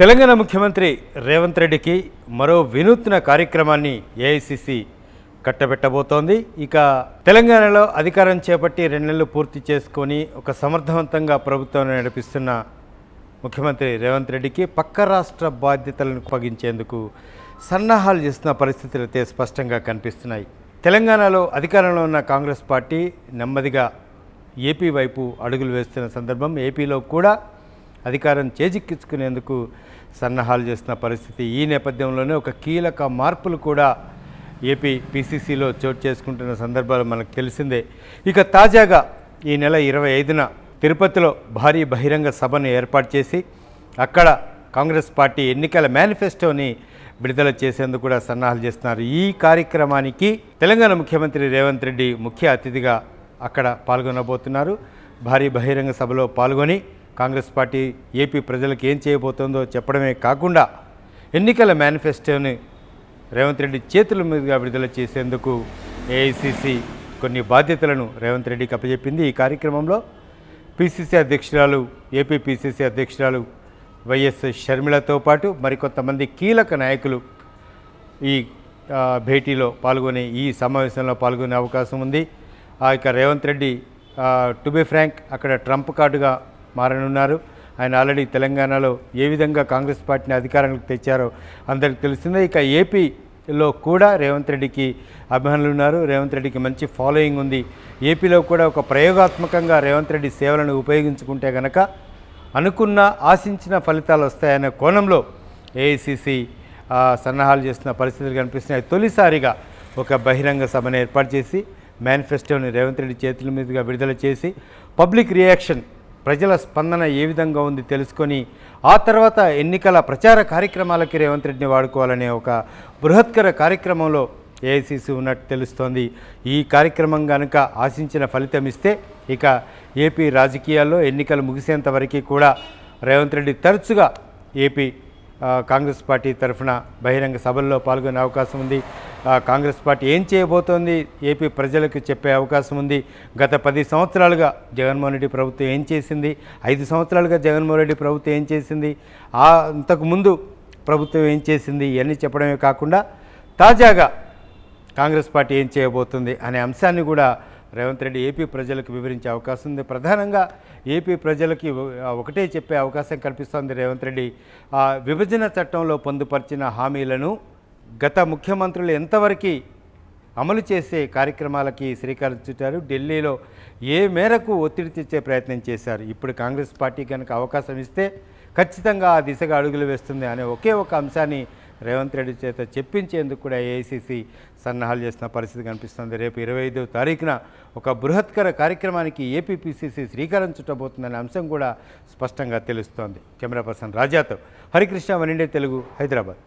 తెలంగాణ ముఖ్యమంత్రి రేవంత్ రెడ్డికి మరో వినూత్న కార్యక్రమాన్ని ఏఐసిసి కట్టబెట్టబోతోంది. ఇక తెలంగాణలో అధికారం చేపట్టి రెండు నెలలు పూర్తి చేసుకొని ఒక సమర్థవంతంగా ప్రభుత్వాన్ని నడిపిస్తున్న ముఖ్యమంత్రి రేవంత్ రెడ్డికి పక్క రాష్ట్ర బాధ్యతలను అప్పగించేందుకు సన్నాహాలు చేస్తున్న పరిస్థితులు అయితే స్పష్టంగా కనిపిస్తున్నాయి. తెలంగాణలో అధికారంలో ఉన్న కాంగ్రెస్ పార్టీ నెమ్మదిగా ఏపీ వైపు అడుగులు వేస్తున్న సందర్భం ఏపీలో కూడా అధికారం చేజిక్కించుకునేందుకు సన్నాహాలు చేస్తున్న పరిస్థితి ఈ నేపథ్యంలోనే ఒక కీలక మార్పులు కూడా ఏపీ పిసిసిలో చోటు చేసుకుంటున్న సందర్భాలు మనకు తెలిసిందే. ఇక తాజాగా ఈ నెల ఇరవై ఐదున తిరుపతిలో భారీ బహిరంగ సభను ఏర్పాటు చేసి అక్కడ కాంగ్రెస్ పార్టీ ఎన్నికల మేనిఫెస్టోని విడుదల చేసేందుకు కూడా సన్నాహాలు చేస్తున్నారు. ఈ కార్యక్రమానికి తెలంగాణ ముఖ్యమంత్రి రేవంత్ రెడ్డి ముఖ్య అతిథిగా అక్కడ పాల్గొనబోతున్నారు. భారీ బహిరంగ సభలో పాల్గొని కాంగ్రెస్ పార్టీ ఏపీ ప్రజలకు ఏం చేయబోతోందో చెప్పడమే కాకుండా ఎన్నికల మేనిఫెస్టోని రేవంత్ రెడ్డి చేతుల మీదుగా విడుదల చేసేందుకు ఏఐసిసి కొన్ని బాధ్యతలను రేవంత్ రెడ్డికి అప్పచెప్పింది. ఈ కార్యక్రమంలో పిసిసి అధ్యక్షురాలు ఏపీ పిసిసి అధ్యక్షురాలు వైఎస్ షర్మిలతో పాటు మరికొంతమంది కీలక నాయకులు ఈ భేటీలో పాల్గొనే ఈ సమావేశంలో పాల్గొనే అవకాశం ఉంది. ఆ యొక్క Revanth Reddy to be frank అక్కడ ట్రంప్ కార్డుగా మారనున్నారు. ఆయన ఆల్రెడీ తెలంగాణలో ఏ విధంగా కాంగ్రెస్ పార్టీని అధికారంలోకి తెచ్చారో అందరికి తెలిసిందే. ఇక ఏపీలో కూడా రేవంత్ రెడ్డికి అభిమానులు ఉన్నారు. రేవంత్ రెడ్డికి మంచి ఫాలోయింగ్ ఉంది. ఏపీలో కూడా ఒక ప్రయోగాత్మకంగా రేవంత్ రెడ్డి సేవలను ఉపయోగించుకుంటే గనక అనుకున్న ఆశించిన ఫలితాలు వస్తాయనే కోణంలో ఏఐసిసి సన్నాహాలు చేస్తున్న పరిస్థితులు కనిపిస్తున్నాయి. తొలిసారిగా ఒక బహిరంగ సభను ఏర్పాటు చేసి మేనిఫెస్టోని రేవంత్ రెడ్డి చేతుల మీదుగా విడుదల చేసి పబ్లిక్ రియాక్షన్ ప్రజల స్పందన ఏ విధంగా ఉంది తెలుసుకొని ఆ తర్వాత ఎన్నికల ప్రచార కార్యక్రమాలకి రేవంత్ రెడ్డిని వాడుకోవాలనే ఒక బృహత్కర కార్యక్రమంలో ఏఐసిసి ఉన్నట్టు తెలుస్తోంది. ఈ కార్యక్రమం కనుక ఆశించిన ఫలితం ఇస్తే ఇక ఏపీ రాజకీయాల్లో ఎన్నికలు ముగిసేంత వరకు కూడా రేవంత్ రెడ్డి తరచుగా ఏపీ కాంగ్రెస్ పార్టీ తరఫున బహిరంగ సభల్లో పాల్గొనే అవకాశం ఉంది. కాంగ్రెస్ పార్టీ ఏం చేయబోతోంది? ఏపీ ప్రజలకు చెప్పే అవకాశం ఉంది. గత పది సంవత్సరాలుగా జగన్మోహన్ రెడ్డి ప్రభుత్వం ఏం చేసింది? ఐదు సంవత్సరాలుగా జగన్మోహన్ రెడ్డి ప్రభుత్వం ఏం చేసింది? ఆ అంతకుముందు ప్రభుత్వం ఏం చేసింది? ఇవన్నీ చెప్పడమే కాకుండా తాజాగా కాంగ్రెస్ పార్టీ ఏం చేయబోతుంది అనే అంశాన్ని కూడా రేవంత్ రెడ్డి ఏపీ ప్రజలకు వివరించే అవకాశం ఉంది. ప్రధానంగా ఏపీ ప్రజలకి ఒకటే చెప్పే అవకాశం కల్పిస్తోంది రేవంత్ రెడ్డి. ఆ విభజన చట్టంలో పొందుపరిచిన హామీలను గత ముఖ్యమంత్రులు ఎంతవరకు అమలు చేసే కార్యక్రమాలకి శ్రీకారం చుట్టారు? ఢిల్లీలో ఏ మేరకు ఒత్తిడి తెచ్చే ప్రయత్నం చేశారు? ఇప్పుడు కాంగ్రెస్ పార్టీ కనుక అవకాశం ఇస్తే ఖచ్చితంగా ఆ దిశగా అడుగులు వేస్తుంది అనే ఒకే ఒక అంశాన్ని రేవంత్ రెడ్డి చేత చెప్పించేందుకు కూడా ఏఐసిసి సన్నాహాలు చేసిన పరిస్థితి కనిపిస్తుంది. రేపు ఇరవై ఐదో తారీఖున ఒక బృహత్కర కార్యక్రమానికి ఏపీపీసీసీ శ్రీకారం చుట్టబోతుందనే అంశం కూడా స్పష్టంగా తెలుస్తోంది. కెమెరా పర్సన్ రాజాతో హరికృష్ణ వన్ ఇండియా తెలుగు హైదరాబాద్.